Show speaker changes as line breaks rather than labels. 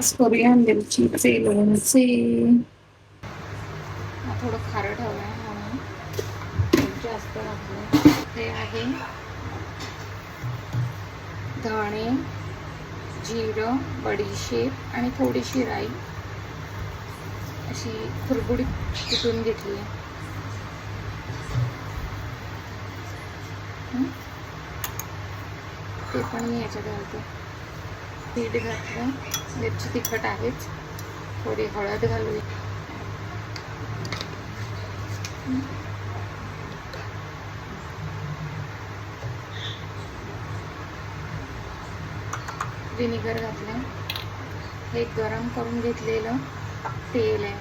आज करूया मिरचीचे लोणचे थोडं खारट हवं आहे म्हणून खूप जास्त टाकलं ते आहे धणे जिरं बडीशेप आणि थोडीशी राई. अशी कुरबुडीत कुटून घेतली? आहे ते पण मी याच्यात घालते. पीठ घातलं. मिरची तिखट आहेच थोडी हळद घालूया व्हिनेगर विनेगर घातलं. हे गरम करून घेतलेलं तेल आहे.